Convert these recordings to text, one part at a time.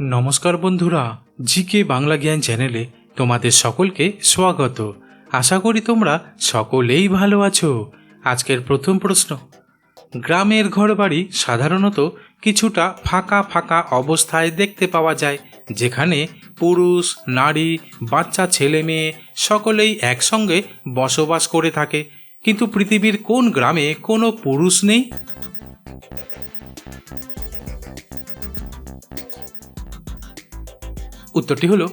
নমস্কার বন্ধুরা, জিকে বাংলা জ্ঞান চ্যানেলে তোমাদের সকলকে স্বাগত। আশা করি তোমরা সকলেই ভালো আছো। আজকের প্রথম প্রশ্ন, গ্রামের ঘরবাড়ি সাধারণত কিছুটা ফাঁকা ফাঁকা অবস্থায় দেখতে পাওয়া যায়, যেখানে পুরুষ, নারী, বাচ্চা, ছেলে মেয়ে সকলেই একসঙ্গে বসবাস করে থাকে। কিন্তু পৃথিবীর কোন গ্রামে কোনো পুরুষ নেই? উত্তরটি হলো,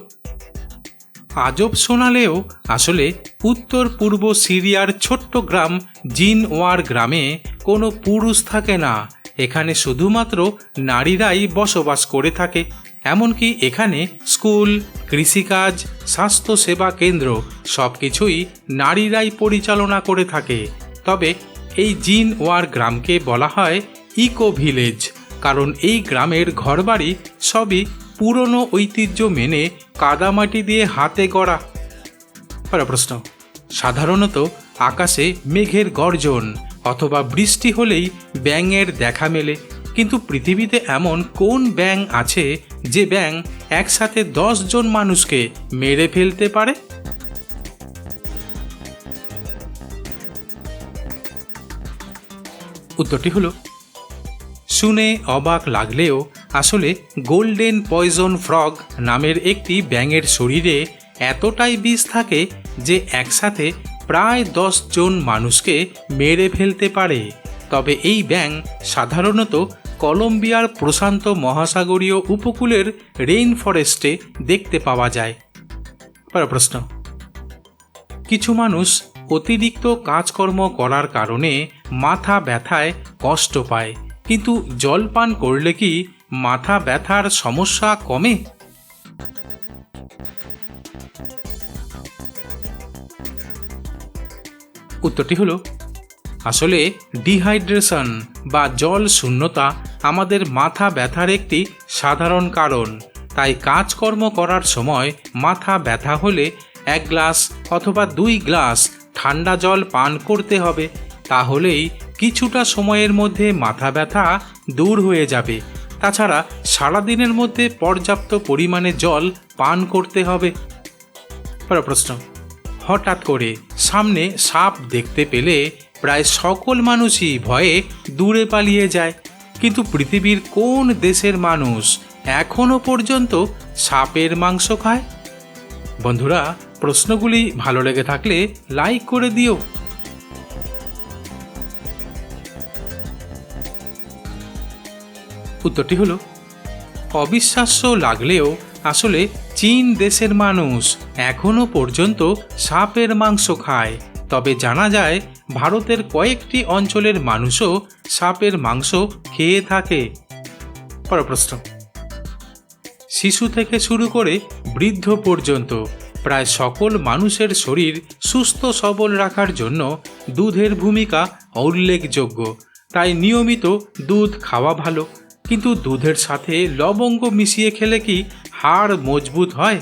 আজব শোনালেও আসলে উত্তর পূর্ব সিরিয়ার ছোট্ট গ্রাম জিনওয়ার গ্রামে কোনো পুরুষ থাকে না। এখানে শুধুমাত্র নারীরাই বসবাস করে থাকে। এমনকি এখানে স্কুল, কৃষিকাজ, স্বাস্থ্যসেবা কেন্দ্র সব কিছুই নারীরাই পরিচালনা করে থাকে। তবে এই জিনওয়ার গ্রামকে বলা হয় ইকো ভিলেজ, কারণ এই গ্রামের ঘরবাড়ি সবই পুরনো ঐতিহ্য মেনে কাদামাটি দিয়ে হাতে গড়া। পরের প্রশ্ন, সাধারণত আকাশে মেঘের গর্জন অথবা বৃষ্টি হলেই ব্যাঙের দেখা মেলে, কিন্তু পৃথিবীতে এমন কোন ব্যাঙ আছে যে ব্যাঙ একসাথে জন মানুষকে মেরে ফেলতে পারে? উত্তরটি হলো, শুনে অবাক লাগলেও আসলে গোল্ডেন পয়জন ফ্রগ নামের একটি ব্যাঙের শরীরে এতটাই বিষ থাকে যে একসাথে প্রায় দশ জন মানুষকে মেরে ফেলতে পারে। তবে এই ব্যাঙ সাধারণত কলম্বিয়ার প্রশান্ত মহাসাগরীয় উপকূলের রেইন ফরেস্টে দেখতে পাওয়া যায়। প্রশ্ন। কিছু মানুষ অতিরিক্ত কাজকর্ম করার কারণে মাথা ব্যথায় কষ্ট পায়, কিন্তু জল পান করলে কি মাথা ব্যথার সমস্যা কমে? উত্তরটি হলো, আসলে ডিহাইড্রেশন বা জল শূন্যতা আমাদের মাথা ব্যথার একটি সাধারণ কারণ। তাই কাজকর্ম করার সময় মাথা ব্যথা হলে এক গ্লাস অথবা দুই গ্লাস ঠান্ডা জল পান করতে হবে। তাহলেই কিছুটা সময়ের মধ্যে মাথা ব্যথা দূর হয়ে যাবে। তাছাড়া সারাদিনের মধ্যে পর্যাপ্ত পরিমাণে জল পান করতে হবে। প্রশ্ন, হঠাৎ করে সামনে সাপ দেখতে পেলে প্রায় সকল মানুষই ভয়ে দূরে পালিয়ে যায়। কিন্তু পৃথিবীর কোন দেশের মানুষ এখনও পর্যন্ত সাপের মাংস খায়? বন্ধুরা, প্রশ্নগুলি ভালো লেগে থাকলে লাইক করে দিও। উত্তরটি হলো, অবিশ্বাস্য লাগলেও আসলে চীন দেশের মানুষ এখনও পর্যন্ত সাপের মাংস খায়। তবে জানা যায় ভারতের কয়েকটি অঞ্চলের মানুষও সাপের মাংস খেয়ে থাকে। পরের প্রশ্ন, শিশু থেকে শুরু করে বৃদ্ধ পর্যন্ত প্রায় সকল মানুষের শরীর সুস্থ সবল রাখার জন্য দুধের ভূমিকা উল্লেখযোগ্য। তাই নিয়মিত দুধ খাওয়া ভালো। কিন্তু দুধের সাথে লবঙ্গ মিশিয়ে খেলে কি হাড় মজবুত হয়?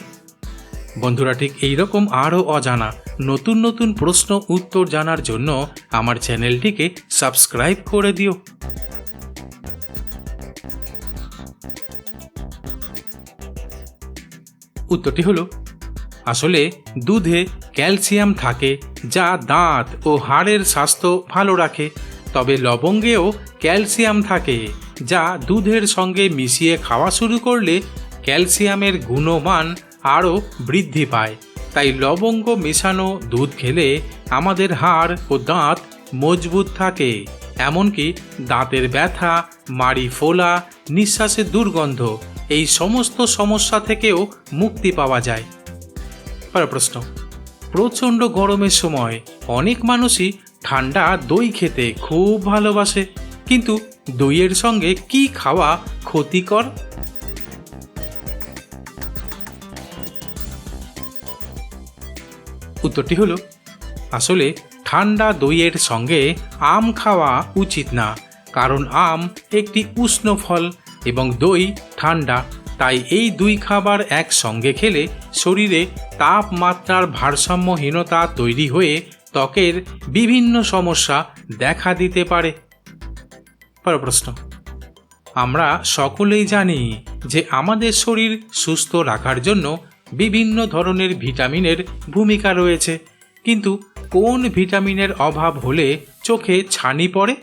বন্ধুরা, ঠিক এইরকম আরও অজানা, নতুন নতুন প্রশ্ন উত্তর জানার জন্য আমার চ্যানেলটিকে সাবস্ক্রাইব করে দিও। উত্তরটি হলো, আসলে দুধে ক্যালসিয়াম থাকে যা দাঁত ও হাড়ের স্বাস্থ্য ভালো রাখে, তবে লবঙ্গেও ক্যালসিয়াম থাকে। যা দুধের সঙ্গে মিশিয়ে খাওয়া শুরু করলে ক্যালসিয়ামের গুণমান আরও বৃদ্ধি পায়। তাই লবঙ্গ মেশানো দুধ খেলে আমাদের হাড় ও দাঁত মজবুত থাকে। এমনকি দাঁতের ব্যথা, মাড়ি ফোলা, নিঃশ্বাসের দুর্গন্ধ এই সমস্ত সমস্যা থেকেও মুক্তি পাওয়া যায়। পরের প্রশ্ন। প্রচণ্ড গরমের সময় অনেক মানুষই ঠান্ডা দই খেতে খুব ভালোবাসে। কিন্তু দইয়ের সঙ্গে কি খাওয়া ক্ষতিকর? উত্তরটি হলো, আসলে ঠান্ডা দইয়ের সঙ্গে আম খাওয়া উচিত না, কারণ আম একটি উষ্ণ ফল এবং দই ঠান্ডা, তাই এই দুই খাবার একসঙ্গে খেলে শরীরে তাপমাত্রার ভারসাম্যহীনতা তৈরি হয়ে ত্বকের বিভিন্ন সমস্যা দেখা দিতে পারে। পরের প্রশ্ন। আমরা সকলেই জানি যে আমাদের শরীর সুস্থ রাখার জন্য বিভিন্ন ধরনের ভিটামিনের ভূমিকা রয়েছে। কিন্তু কোন ভিটামিনের অভাব হলে চোখে ছানি পড়ে?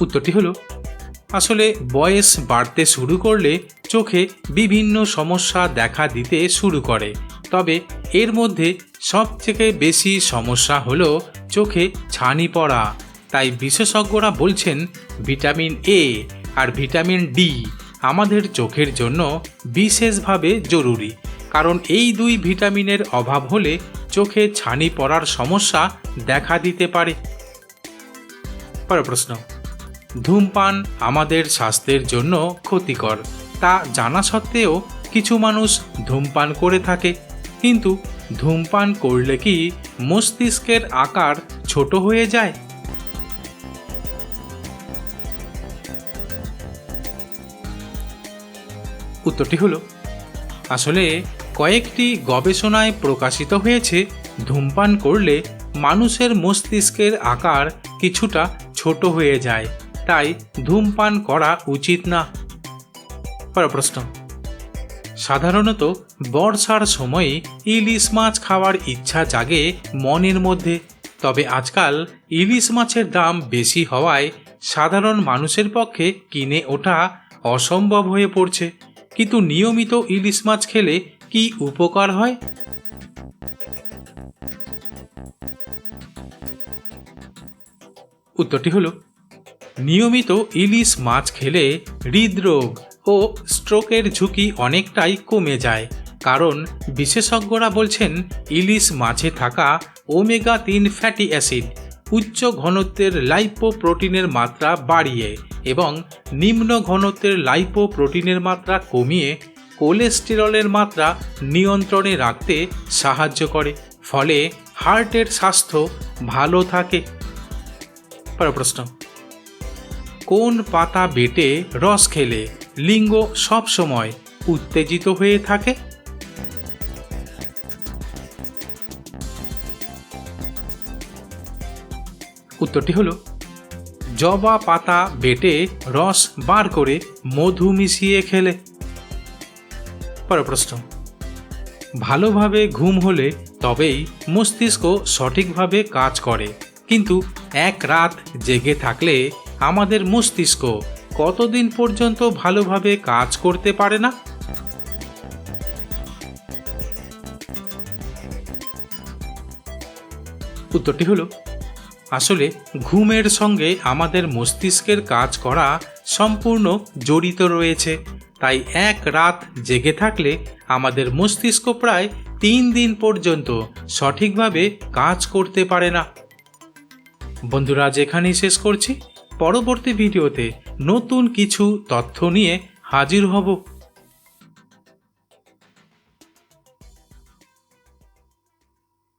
উত্তরটি হলো, আসলে বয়স বাড়তে শুরু করলে চোখে বিভিন্ন সমস্যা দেখা দিতে শুরু করে। তবে এর মধ্যে সবথেকে বেশি সমস্যা হলো চোখে ছানি পড়া। তাই বিশেষজ্ঞরা বলছেন ভিটামিন এ আর ভিটামিন ডি আমাদের চোখের জন্য বিশেষভাবে জরুরি। কারণ এই দুই ভিটামিনের অভাব হলে চোখে ছানি পড়ার সমস্যা দেখা দিতে পারে। পরের প্রশ্ন, ধূমপান আমাদের স্বাস্থ্যের জন্য ক্ষতিকর। তা জানা সত্ত্বেও কিছু মানুষ ধূমপান করে থাকে। কিন্তু ধূমপান করলে কি মস্তিষ্কের আকার ছোট হয়ে যায়? উত্তরটি হলো, আসলে কয়েকটি গবেষণায় প্রকাশিত হয়েছে, ধূমপান করলে মানুষের মস্তিষ্কের আকার কিছুটা ছোট হয়ে যায়, তাই ধূমপান করা উচিত না। পরের প্রশ্ন। সাধারণত বর্ষার সময়ে ইলিশ মাছ খাওয়ার ইচ্ছা জাগে মনের মধ্যে। তবে আজকাল ইলিশ মাছের দাম বেশি হওয়ায় সাধারণ মানুষের পক্ষে কিনে ওঠা অসম্ভব হয়ে পড়ছে। কিন্তু নিয়মিত ইলিশ মাছ খেলে কি উপকার হয়? উত্তরটি হলো, নিয়মিত ইলিশ মাছ খেলে হৃদরোগ ও স্ট্রোকের ঝুঁকি অনেকটাই কমে যায়, কারণ বিশেষজ্ঞরা বলছেন ইলিশ মাছে থাকা ওমেগা তিন ফ্যাটি অ্যাসিড উচ্চ ঘনত্বের লাইপো প্রোটিনের মাত্রা বাড়িয়ে এবং নিম্ন ঘনত্বের লাইপো প্রোটিনের মাত্রা কমিয়ে কোলেস্টেরলের মাত্রা নিয়ন্ত্রণে রাখতে সাহায্য করে, ফলে হার্টের স্বাস্থ্য ভালো থাকে। প্রশ্ন, কোন পাতা বেটে রস খেলে? লিঙ্গ সব সময় উত্তেজিত হয়ে থাকে। উত্তরটি হলো, জবা পাতা বেটে রস বার করে মধু মিশিয়ে খেলে। পরের প্রশ্ন, ভালোভাবে ঘুম হলে তবেই মস্তিষ্ক সঠিকভাবে কাজ করে, কিন্তু এক রাত জেগে থাকলে আমাদের মস্তিষ্ক কতদিন পর্যন্ত ভালোভাবে কাজ করতে পারে না? উত্তরটি হলো, আসলে ঘুমের সঙ্গে আমাদের মস্তিষ্কের কাজ করা সম্পূর্ণ জড়িত রয়েছে। তাই এক রাত জেগে থাকলে আমাদের মস্তিষ্ক প্রায় তিন দিন পর্যন্ত সঠিকভাবে কাজ করতে পারে না। বন্ধুরা, আজ এখানেই শেষ করছি। পরবর্তী ভিডিওতে নতুন কিছু তথ্য নিয়ে হাজির হব